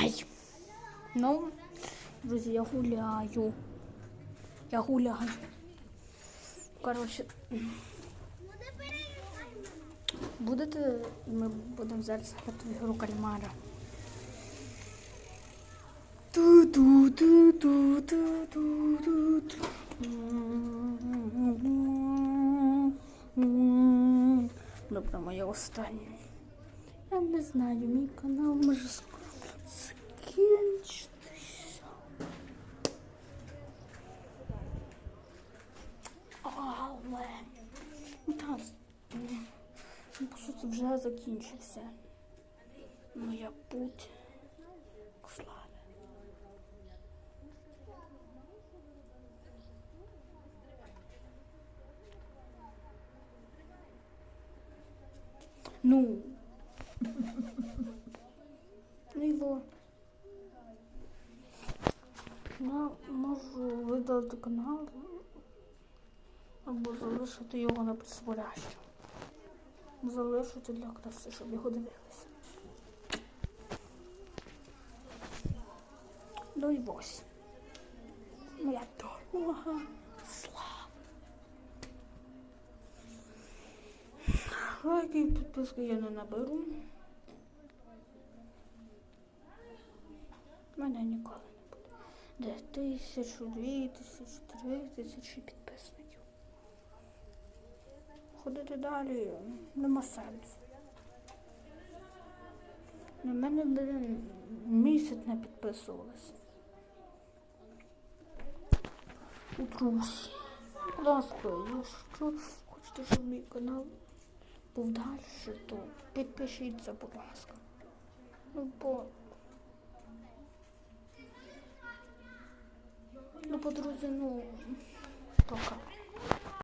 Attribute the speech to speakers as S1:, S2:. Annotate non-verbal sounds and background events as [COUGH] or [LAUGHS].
S1: Ай. Ну, друзі, я гуляю. Я гуляю. Коротше, будете, ми будемо зараз грати в ігру кальмара. Ту-ту-ту-ту-ту-ту-ту. Добре, моє останнє. Я не знаю, мій канал може скоро по суті, вже закінчився. Моя путь к славі. Ну. [LAUGHS] Ну його. Я можу видалити канал або залишити його на призволяще. Залишити для краси, щоб його дивилися. Ну і ось. Моя дорога слава. Лайки і підписки я не наберу. Мене ніколи не буде. Де тисячу, дві тисячі, три тисячі підписників. Ходити далі нема сенсу. На мене блин, місяць не підписувалися. Друзі, будь ласка, якщо хочете, щоб мій канал був далі, то підпишіться, будь ласка. Ну, бо... Ну, по друзі, ну, пока.